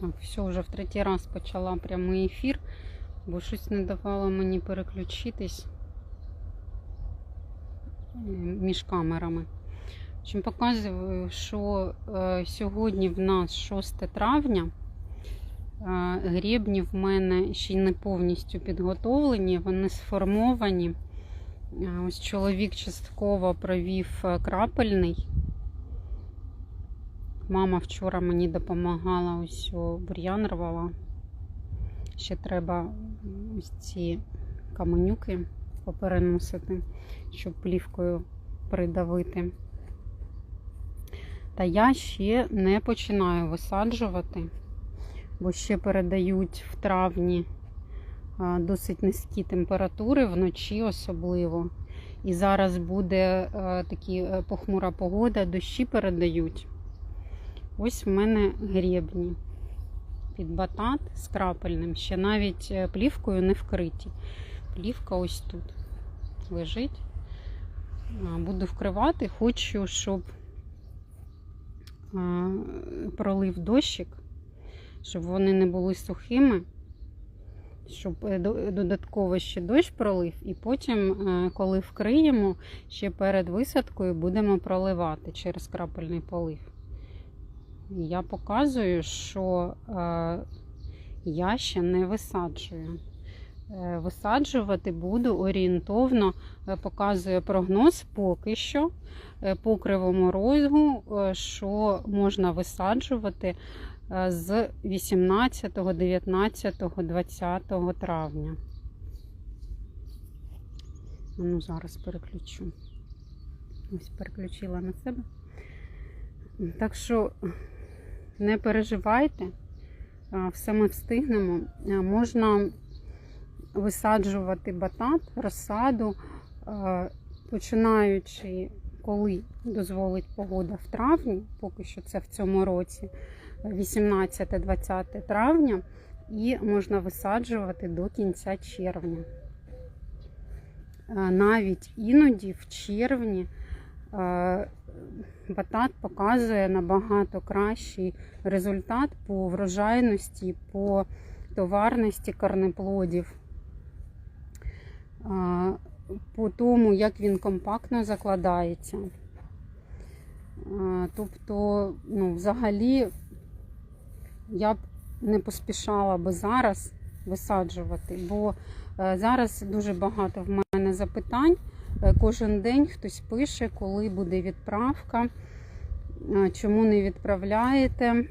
Так, все, вже в третій раз почала прямий ефір, бо щось не давало мені переключитись між камерами. Чим показую, що е, сьогодні в нас 6 травня. Е, Гребні в мене ще не повністю підготовлені, вони сформовані. Е, Ось чоловік частково провів е, крапельний. Мама вчора мені допомагала, ось бур'ян рвала. Ще треба ось ці каменюки попереносити, щоб плівкою придавити. Та я ще не починаю висаджувати, бо ще передають в травні досить низькі температури, вночі особливо. І зараз буде е, такі е, похмура погода, дощі передають. Ось в мене гребні під батат з крапельним, ще навіть е, плівкою не вкриті. Плівка ось тут лежить. Буду вкривати, хочу, щоб пролив дощик, щоб вони не були сухими, щоб е, додатково ще дощ пролив, і потім, е, коли вкриємо, ще перед висадкою будемо проливати через крапельний полив. Я показую, що е, я ще не висаджую. Е, Висаджувати буду орієнтовно, е, показує прогноз поки що по кривому розгу, що можна висаджувати з 18, 19, 20 травня. Ну, зараз переключу. Ось переключила на себе. Так що не переживайте, все ми встигнемо. Можна висаджувати батат, розсаду, починаючи, коли дозволить погода в травні, поки що це в цьому році, 18-20 травня, і можна висаджувати до кінця червня. Навіть іноді в червні батат показує набагато кращий результат по врожайності, по товарності корнеплодів, по тому, як він компактно закладається. Тобто, ну, взагалі, я б не поспішала би зараз висаджувати, бо е, зараз дуже багато в мене запитань. Е, Кожен день хтось пише, коли буде відправка, чому не відправляєте.